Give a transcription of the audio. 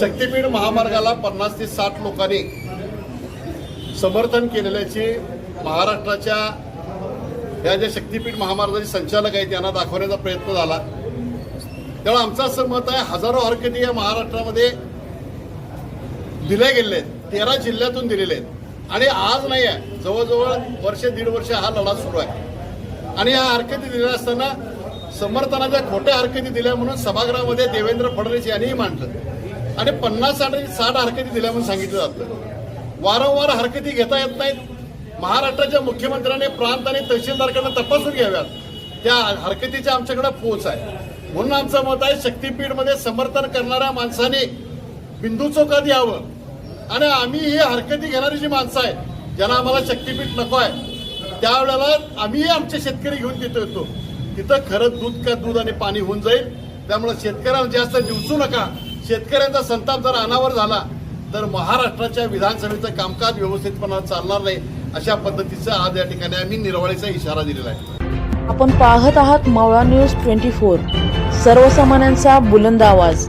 शक्तीपीठ महामार्गाला पन्नास ते साठ लोकांनी समर्थन केलेल्याची महाराष्ट्राच्या या ज्या शक्तीपीठ महामार्गाचे संचालक आहेत त्यांना दाखवण्याचा प्रयत्न झाला. त्यामुळे आमचं असं मत आहे हजारो हरकती या महाराष्ट्रामध्ये दिल्या गेलेल्या आहेत तेरा जिल्ह्यातून दिलेले आहेत. आणि आज नाही आहे जवळजवळ वर्ष दीड वर्ष हा लढा सुरू आहे. आणि या हरकती दिल्या असताना समर्थनाच्या खोट्या हरकती दिल्या म्हणून सभागृहामध्ये देवेंद्र फडणवीस यांनीही मांडलं. आणि पन्नास साठ साठ हरकती दिल्या म्हणून सांगितलं जातं. वारंवार हरकती घेता येत नाहीत. महाराष्ट्राच्या मुख्यमंत्र्यांनी प्रांत आणि तहसीलदारकडनं तपासून घ्याव्यात. त्या हरकतीच्या आमच्याकडे पोच आहे. म्हणून आमचं मत आहे शक्तीपीठमध्ये समर्थन करणाऱ्या माणसाने बिंदू चौकात यावं. आणि आम्ही ही हरकती घेणारी जी माणसं आहे ज्यांना आम्हाला शक्तीपीठ नको आहे त्यावेळेला आम्ही आमचे शेतकरी घेऊन तिथं येतो. तिथं खरं दूध का दूध आणि पाणी होऊन जाईल. त्यामुळे शेतकऱ्यांना जास्त दिवसू नका. शेतकऱ्यांचा संताप जर अनावर झाला तर महाराष्ट्राच्या विधानसभेचं कामकाज व्यवस्थितपणा चालणार नाही अशा पद्धतीचं आज या ठिकाणी आम्ही निर्वाळीचा इशारा दिलेला आहे. आपण पाहत आहात मावळा न्यूज ट्वेंटी फोर. सर्वसामान्यांचा बुलंद आवाज.